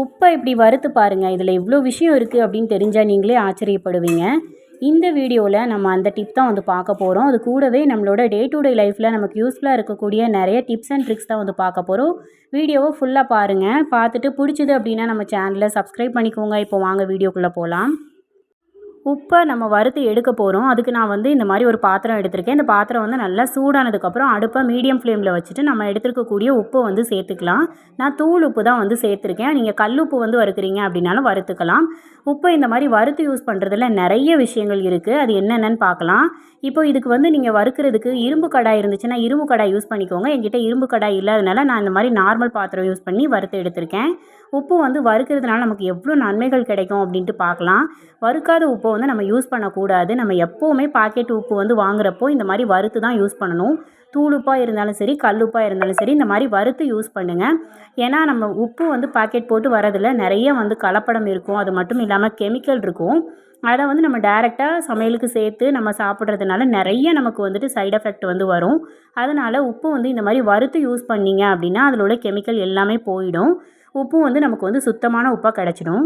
உப்பை இப்படி வறுத்து பாருங்கள் இதில் இவ்வளோ விஷயம் இருக்குது அப்படின்னு தெரிஞ்சால் நீங்களே ஆச்சரியப்படுவீங்க. இந்த வீடியோவில் நம்ம அந்த டிப் தான் வந்து பார்க்க போகிறோம் அது கூடவே நம்மளோட டே டு டே லைஃப்பில் நமக்கு யூஸ்ஃபுல்லாக இருக்கக்கூடிய நிறைய டிப்ஸ் அண்ட் ட்ரிக்ஸ் தான் வந்து பார்க்க போகிறோம் வீடியோவை ஃபுல்லாக பாருங்கள் பார்த்துட்டு பிடிச்சது அப்படின்னா நம்ம சேனலை சப்ஸ்கிரைப் பண்ணிக்கோங்க. இப்போ வாங்க வீடியோக்குள்ளே போகலாம் உப்பை நம்ம வறுத்து எடுக்க போகிறோம் அதுக்கு நான் வந்து இந்த மாதிரி ஒரு பாத்திரம் எடுத்திருக்கேன். இந்த பாத்திரம் வந்து நல்லா சூடானதுக்கப்புறம் அடுப்பை மீடியம் ஃப்ளேமில் வச்சுட்டு நம்ம எடுத்துருக்கக்கூடிய உப்பை வந்து சேர்த்துக்கலாம். நான் தூள் உப்பு தான் வந்து சேர்த்துருக்கேன். நீங்கள் கல் உப்பு வந்து வறுக்கிறீங்க அப்படின்னாலும் வறுத்துக்கலாம். உப்பை இந்த மாதிரி வறுத்து யூஸ் பண்ணுறதுல நிறைய விஷயங்கள் இருக்குது அது என்னென்னு பார்க்கலாம். இப்போ இதுக்கு வந்து நீங்கள் வறுக்கிறதுக்கு இரும்பு கடாய் இருந்துச்சுன்னா இரும்பு கடாய் யூஸ் பண்ணிக்கோங்க. என்கிட்ட இரும்பு கடாய் இல்லாதனால நான் இந்த மாதிரி நார்மல் பாத்திரம் யூஸ் பண்ணி வறுத்து எடுத்திருக்கேன். உப்பு வந்து வறுக்கிறதுனால நமக்கு எவ்வளோ நன்மைகள் கிடைக்கும் அப்படின்ட்டு பார்க்கலாம். வறுக்காத உப்பை வந்து நம்ம யூஸ் பண்ணக்கூடாது. நம்ம எப்போவுமே பாக்கெட் உப்பு வந்து வாங்குறப்போ இந்த மாதிரி வறுத்து தான் யூஸ் பண்ணணும். தூளுப்பாக இருந்தாலும் சரி கல்லுப்பாக இருந்தாலும் சரி இந்த மாதிரி வறுத்து யூஸ் பண்ணுங்கள் ஏன்னா நம்ம உப்பு வந்து பாக்கெட் போட்டு வரதில் நிறைய வந்து கலப்படம் இருக்கும். அது மட்டும் இல்லாமல் கெமிக்கல் இருக்கும். அதை வந்து நம்ம டேரெக்டாக சமையலுக்கு சேர்த்து நம்ம சாப்பிட்றதுனால நிறைய நமக்கு வந்துட்டு சைடு எஃபெக்ட் வந்து வரும். அதனால் உப்பு வந்து இந்த மாதிரி வறுத்து யூஸ் பண்ணீங்க அப்படின்னா அதில் உள்ள கெமிக்கல் எல்லாமே போயிடும். உப்பு வந்து நமக்கு வந்து சுத்தமான உப்பாக கிடச்சிடும்.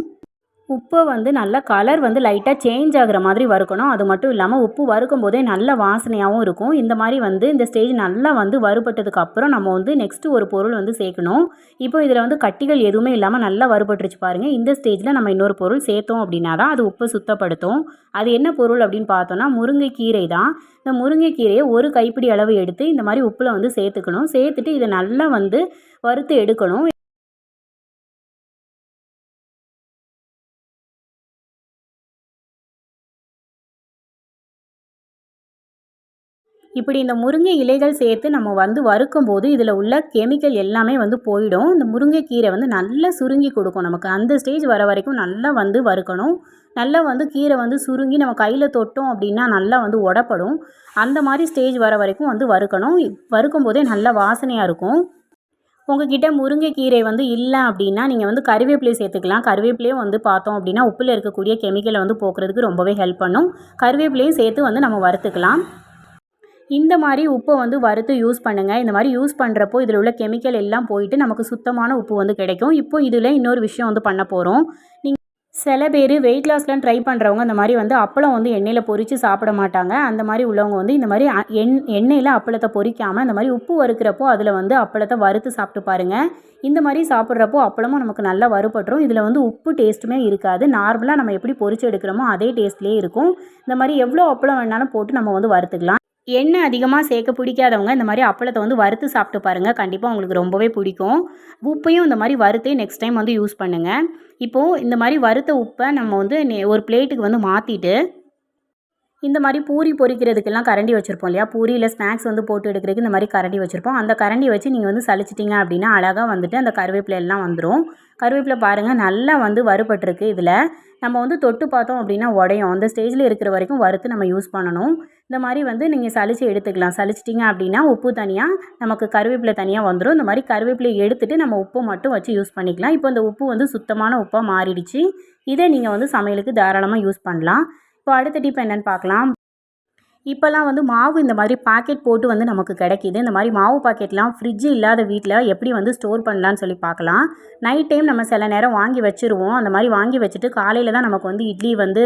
உப்பை வந்து நல்லா கலர் வந்து லைட்டாக சேஞ்ச் ஆகுற மாதிரி வறுக்கணும். அது மட்டும் இல்லாமல் உப்பு வறுக்கும் போதே நல்ல வாசனையாகவும் இருக்கும். இந்த மாதிரி வந்து இந்த ஸ்டேஜ் நல்லா வந்து வறுபட்டதுக்கு அப்புறம் நம்ம வந்து நெக்ஸ்ட்டு ஒரு பொருள் வந்து சேர்க்கணும். இப்போ இதில் வந்து கட்டிகள் எதுவுமே இல்லாமல் நல்லா வறுபட்டுருச்சு பாருங்கள் இந்த ஸ்டேஜில் நம்ம இன்னொரு பொருள் சேர்த்தோம் அப்படின்னா தான் அது உப்பு சுத்தப்படுத்தும். அது என்ன பொருள் அப்படின்னு பார்த்தோன்னா முருங்கைக்கீரை தான். இந்த முருங்கைக்கீரையை ஒரு கைப்பிடி அளவு எடுத்து இந்த மாதிரி உப்பில் வந்து சேர்த்துக்கணும். சேர்த்துட்டு இதை நல்லா வந்து வறுத்து எடுக்கணும். இப்படி இந்த முருங்கை இலைகள் சேர்த்து நம்ம வந்து வறுக்கும் போது இதில் உள்ள கெமிக்கல் எல்லாமே வந்து போயிடும். இந்த முருங்கைக்கீரை வந்து நல்லா சுருங்கி கொடுக்கும் நமக்கு. அந்த ஸ்டேஜ் வர வரைக்கும் நல்லா வந்து வறுக்கணும். நல்லா வந்து கீரை வந்து சுருங்கி நம்ம கையில் தொட்டோம் அப்படின்னா நல்லா வந்து உடப்படும். அந்த மாதிரி ஸ்டேஜ் வர வரைக்கும் வந்து வறுக்கணும். வறுக்கும் போதே நல்ல வாசனையாக இருக்கும். உங்ககிட்ட முருங்கைக்கீரை வந்து இல்லை அப்படின்னா நீங்கள் வந்து கருவேப்பிலை சேர்த்துக்கலாம். கருவேப்பிலையும் வந்து பார்த்தோம் அப்படின்னா உப்பில் இருக்கக்கூடிய கெமிக்கலை வந்து போக்குறதுக்கு ரொம்பவே ஹெல்ப் பண்ணும். கருவேப்பிலையும் சேர்த்து வந்து நம்ம வறுத்துக்கலாம். இந்த மாதிரி உப்பை வந்து வறுத்து யூஸ் பண்ணுங்கள் இந்த மாதிரி யூஸ் பண்ணுறப்போ இதில் உள்ள கெமிக்கல் எல்லாம் போயிட்டு நமக்கு சுத்தமான உப்பு வந்து கிடைக்கும். இப்போ இதில் இன்னொரு விஷயம் வந்து பண்ண போகிறோம் நீங்கள் சில பேர் வெயிட் லாஸ்லாம் ட்ரை பண்ணுறவங்க இந்த மாதிரி வந்து அப்பளம் வந்து எண்ணெயில் பொரித்து சாப்பிட மாட்டாங்க. அந்த மாதிரி உள்ளவங்க வந்து இந்த மாதிரி எண் எண்ணெயில் அப்பளத்தை பொரிக்காமல் இந்த மாதிரி உப்பு வறுக்கிறப்போ அதில் வந்து அப்பளத்தை வறுத்து சாப்பிட்டு பாருங்கள் இந்த மாதிரி சாப்பிட்றப்போ அப்பளமும் நமக்கு நல்லா வறுபட்டுரும். இதில் வந்து உப்பு டேஸ்ட்டுமே இருக்காது. நார்மலாக நம்ம எப்படி பொறிச்சு எடுக்கிறோமோ அதே டேஸ்ட்லேயே இருக்கும். இந்த மாதிரி எவ்வளோ அப்பளம் வேணாலும் போட்டு நம்ம வந்து வறுத்துக்கலாம். எண்ணெய் அதிகமாக சேர்க்க பிடிக்காதவங்க இந்த மாதிரி அப்பளத்தை வந்து வறுத்து சாப்பிட்டு பாருங்கள் கண்டிப்பாக உங்களுக்கு ரொம்பவே பிடிக்கும். உப்பையும் இந்த மாதிரி வறுத்தே நெக்ஸ்ட் டைம் வந்து யூஸ் பண்ணுங்கள் இப்போது இந்த மாதிரி வறுத்த உப்பை நம்ம வந்து ஒரு பிளேட்டுக்கு வந்து மாற்றிட்டு இந்த மாதிரி பூரி பொரிக்கிறதுக்கெல்லாம் கரண்டி வச்சுருப்போம் இல்லையா? பூரியில் ஸ்நாக்ஸ் வந்து போட்டு எடுக்கிறதுக்கு இந்த மாதிரி கரண்டி வச்சுருப்போம். அந்த கரண்டி வச்சு நீங்கள் வந்து சளிச்சிட்டிங்க அப்படின்னா அழகாக வந்துட்டு அந்த கருவேப்பிலை எல்லாம் வந்துடும் கருவேப்பிலை பாருங்கள் நல்லா வந்து வறுபட்டிருக்கு இதில். நம்ம வந்து தொட்டு பார்த்தோம் அப்படின்னா உடையும். அந்த ஸ்டேஜில் இருக்கிற வரைக்கும் வறுத்து நம்ம யூஸ் பண்ணணும். இந்த மாதிரி வந்து நீங்கள் சளிச்சு எடுத்துக்கலாம். சளிச்சிட்டிங்க அப்படின்னா உப்பு தனியாக நமக்கு கருவேப்பிலை தனியாக வந்துடும் இந்த மாதிரி கருவேப்பிலை எடுத்துகிட்டு நம்ம உப்பு மட்டும் வச்சு யூஸ் பண்ணிக்கலாம். இப்போ இந்த உப்பு வந்து சுத்தமான உப்பாக மாறிடுச்சு. இதை நீங்கள் வந்து சமையலுக்கு தாராளமாக யூஸ் பண்ணலாம். இப்போ அடுத்த டிப் என்னென்னு பார்க்கலாம். இப்போல்லாம் வந்து மாவு இந்த மாதிரி பாக்கெட் போட்டு வந்து நமக்கு கிடைக்கிது. இந்த மாதிரி மாவு பாக்கெட்லாம் ஃப்ரிட்ஜ் இல்லாத வீட்டில் எப்படி வந்து ஸ்டோர் பண்ணலான்னு சொல்லி பார்க்கலாம். நைட் டைம் நம்ம சில நேரம் வாங்கி வச்சுருவோம். அந்த மாதிரி வாங்கி வச்சுட்டு காலையில் தான் நமக்கு வந்து இட்லி வந்து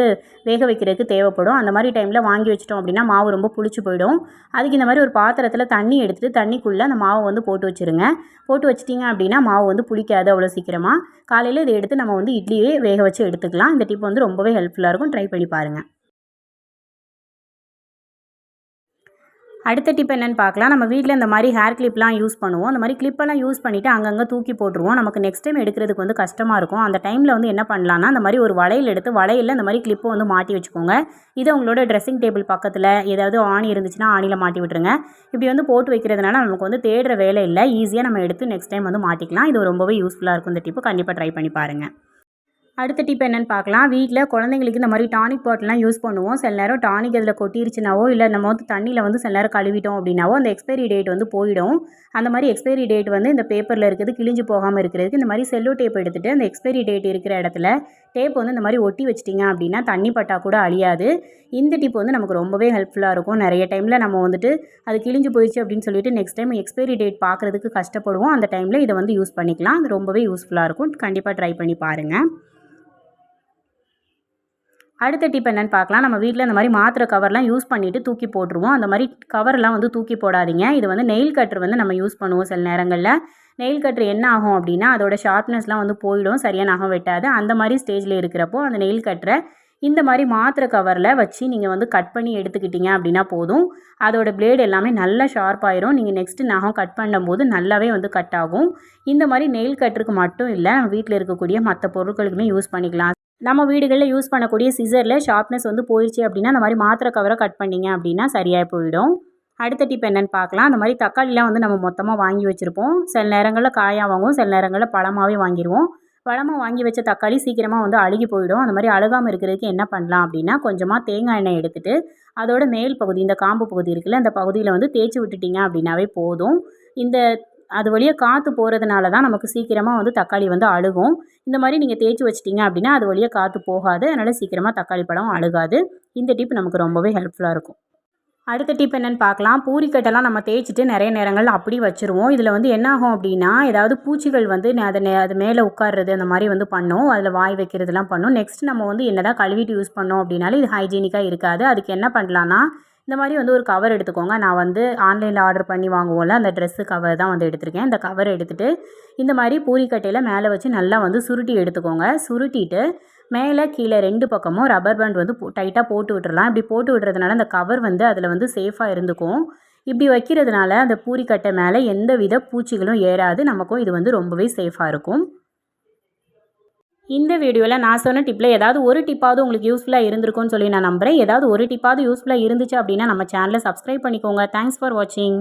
வேக வைக்கிறதுக்கு தேவைப்படும். அந்த மாதிரி டைமில் வாங்கி வச்சிட்டோம் அப்படின்னா மாவு ரொம்ப புளிச்சு போயிடும். அதுக்கு இந்த மாதிரி ஒரு பாத்திரத்தில் தண்ணி எடுத்துகிட்டு தண்ணிக்குள்ளே அந்த மாவை வந்து போட்டு வச்சுருங்க. போட்டு வச்சிட்டிங்க அப்படின்னா மாவு வந்து புளிக்காது அவ்வளோ சீக்கிரமாக காலையில் இதை எடுத்து நம்ம வந்து இட்லியே வேக வச்சு எடுத்துக்கலாம். இந்த டிப் வந்து ரொம்பவே ஹெல்ப்ஃபுல்லாக இருக்கும். ட்ரை பண்ணி பாருங்கள் அடுத்த டிப் என்னென்னு பார்க்கலாம். நம்ம வீட்டில் இந்த மாதிரி ஹேர் கிளிப்லாம் யூஸ் பண்ணுவோம். அந்த மாதிரி கிளிப்பெல்லாம் யூஸ் பண்ணிவிட்டு அங்கங்கே தூக்கி போட்டுருவோம். நமக்கு நெக்ஸ்ட் டைம் எடுக்கிறதுக்கு வந்து கஷ்டமாக இருக்கும். அந்த டைமில் வந்து என்ன பண்ணலான்னா அந்த மாதிரி ஒரு வளையல் எடுத்து வளையலில் இந்த மாதிரி கிளிப்பை வந்து மாட்டி வச்சுக்கோங்க. இதை உங்களோட ட்ரெஸ்ஸிங் டேபிள் பக்கத்தில் ஏதாவது ஆணி இருந்துச்சுன்னா ஆணியில் மாட்டி விட்டுருங்க. இப்படி வந்து போட்டு வைக்கிறதுனால நமக்கு வந்து தேடுற வேலை இல்லை. ஈஸியாக நம்ம எடுத்து நெக்ஸ்ட் டைம் வந்து மாட்டிக்கலாம். இது ரொம்பவே யூஸ்ஃபுல்லாக இருக்கும். இந்த டிப்பு கண்டிப்பாக ட்ரை பண்ணி பாருங்கள் அடுத்த டிப் என்னென்னு பார்க்கலாம். வீட்டில் குழந்தைங்களுக்கு இந்த மாதிரி டானிக் பாட்டிலாம் யூஸ் பண்ணுவோம். சில நேரம் டானிக் அதில் கொட்டிருச்சுனாவோ இல்லை நம்ம வந்து தண்ணியில் வந்து சில நேரம் கழுவிட்டோம் அப்படின்னாவோ அந்த எக்ஸ்பைரி டேட் வந்து போயிடும். அந்த மாதிரி எக்ஸ்பைரி டேட் வந்து இந்த பேப்பரில் இருக்கிறது கிழிஞ்சு போகாமல் இருக்கிறதுக்கு இந்த மாதிரி செல்லோ டேப் எடுத்துகிட்டு அந்த எக்ஸ்பைரி டேட் இருக்கிற இடத்துல டேப் வந்து இந்த மாதிரி ஒட்டி வச்சிட்டிங்க அப்படின்னா தண்ணி பட்டா கூட அழியாது. இந்த டிப் வந்து நமக்கு ரொம்பவே ஹெல்ப்ஃபுல்லாக இருக்கும். நிறைய டைமில் நம்ம வந்துட்டு அது கிழிஞ்சு போயிடுச்சு அப்படின்னு சொல்லிட்டு நெக்ஸ்ட் டைம் எக்ஸ்பைரி டேட் பார்க்குறதுக்கு கஷ்டப்படுவோம். அந்த டைமில் இதை வந்து யூஸ் பண்ணிக்கலாம். அது ரொம்பவே யூஸ்ஃபுல்லாக இருக்கும். கண்டிப்பாக ட்ரை பண்ணி பாருங்கள் அடுத்த டிப் என்னென்னு பார்க்கலாம். நம்ம வீட்டில் இந்த மாதிரி மாத்திரை கவர்லாம் யூஸ் பண்ணிவிட்டு தூக்கி போட்டுருவோம். அந்த மாதிரி கவர்லாம் வந்து தூக்கி போடாதீங்க. இது வந்து நெயில் கட்டர் வந்து நம்ம யூஸ் பண்ணுவோம் சில நேரங்களில். நெயில் கட்டர் என்ன ஆகும் அப்படின்னா அதோட ஷார்ப்னஸ்லாம் வந்து போயிடும். சரியாக நகம் வெட்டாது. அந்த மாதிரி ஸ்டேஜில் இருக்கிறப்போ அந்த நெயில் கட்டரை இந்த மாதிரி மாத்திரை கவரில் வச்சு நீங்கள் வந்து கட் பண்ணி எடுத்துக்கிட்டீங்க அப்படின்னா போதும். அதோட பிளேடு எல்லாமே நல்லா ஷார்ப் ஆயிரும். நீங்கள் நெக்ஸ்ட்டு நகம் கட் பண்ணும்போது நல்லாவே வந்து கட் ஆகும். இந்த மாதிரி நெயில் கட்டருக்கு மட்டும் இல்லை நம்ம வீட்டில் இருக்கக்கூடிய மற்ற பொருட்களுக்குமே யூஸ் பண்ணிக்கலாம். நம்ம வீடுகளில் யூஸ் பண்ணக்கூடிய சிசரில் ஷார்ப்னஸ் வந்து போயிடுச்சு அப்படின்னா அந்த மாதிரி மாத்திரை கவரை கட் பண்ணிங்க அப்படின்னா சரியாக போயிடும். அடுத்த டிப் என்னென்னு பார்க்கலாம். அந்த மாதிரி தக்காளிலாம் வந்து நம்ம மொத்தமாக வாங்கி வச்சுருப்போம். சில நேரங்களில் காயாக வாங்குவோம் சில நேரங்களில் பழமாகவே வாங்கிடுவோம் பழமாக வாங்கி வச்ச தக்காளி சீக்கிரமாக வந்து அழுகி போயிடும். அந்த மாதிரி அழுகாமல் இருக்கிறதுக்கு என்ன பண்ணலாம் அப்படின்னா கொஞ்சமாக தேங்காய் எண்ணெய் எடுத்துகிட்டு அதோட மேல் பகுதி இந்த காம்பு பகுதி இருக்குல்ல அந்த பகுதியில் வந்து தேய்ச்சி விட்டுட்டிங்க அப்படின்னாவே போதும். இந்த அது வழியாக காற்று போகிறதுனால தான் நமக்கு சீக்கிரமாக வந்து தக்காளி வந்து அழுகும். இந்த மாதிரி நீங்கள் தேய்ச்சி வச்சிட்டிங்க அப்படின்னா அது வழியாக காற்று போகாது. அதனால் சீக்கிரமாக தக்காளி பழம் அழுகாது. இந்த டிப் நமக்கு ரொம்பவே ஹெல்ப்ஃபுல்லாக இருக்கும். அடுத்த டிப் என்னென்னு பார்க்கலாம். பூரிக்கட்டெல்லாம் நம்ம தேய்ச்சிட்டு நிறைய நேரங்கள் அப்படி வச்சுருவோம். இதில் வந்து என்ன ஆகும் அப்படின்னா ஏதாவது பூச்சிகள் வந்து அதை அது மேலே உட்கார்றது அந்த மாதிரி வந்து பண்ணும். அதில் வாய் வைக்கிறதுலாம் பண்ணும். நெக்ஸ்ட் நம்ம வந்து என்னதான் கழுவிட்டு யூஸ் பண்ணோம் அப்படின்னாலும் இது ஹைஜீனிக்காக இருக்காது. அதுக்கு என்ன பண்ணலான்னா இந்த மாதிரி வந்து ஒரு கவர் எடுத்துக்கோங்க. நான் வந்து ஆன்லைனில் ஆர்டர் பண்ணி வாங்குவோம்ல அந்த ட்ரெஸ்ஸு கவர் தான் வந்து எடுத்திருக்கேன். இந்த கவர் எடுத்துகிட்டு இந்த மாதிரி பூரிக்கட்டையில் மேலே வச்சு நல்லா வந்து சுருட்டி எடுத்துக்கோங்க. சுருட்டிட்டு மேலே கீழே ரெண்டு பக்கமும் ரப்பர் பேண்ட் வந்து டைட்டாக போட்டு விட்டுறலாம். இப்படி போட்டு விடுறதுனால அந்த கவர் வந்து அதில் வந்து சேஃபாக இருந்துக்கும். இப்படி வைக்கிறதுனால அந்த பூரிக்கட்டை மேலே எந்த வித பூச்சிகளும் ஏறாது. நமக்கும் இது வந்து ரொம்பவே சேஃபாக இருக்கும். இந்த வீடியோவில் நான் சொன்ன டிப்பில் ஏதாவது ஒரு டிப்பாவது உங்களுக்கு யூஸ்ஃபுல்லாக இருந்திருக்கும்னு சொல்லி நான் நம்புகிறேன் ஏதாவது ஒரு டிப்பாவது யூஸ்ஃபுல்லாக இருந்துச்சு அப்படின்னா நம்ம சேனலை சப்ஸ்கிரைப் பண்ணிக்கோங்க. தேங்க்ஸ் ஃபார் வாட்சிங்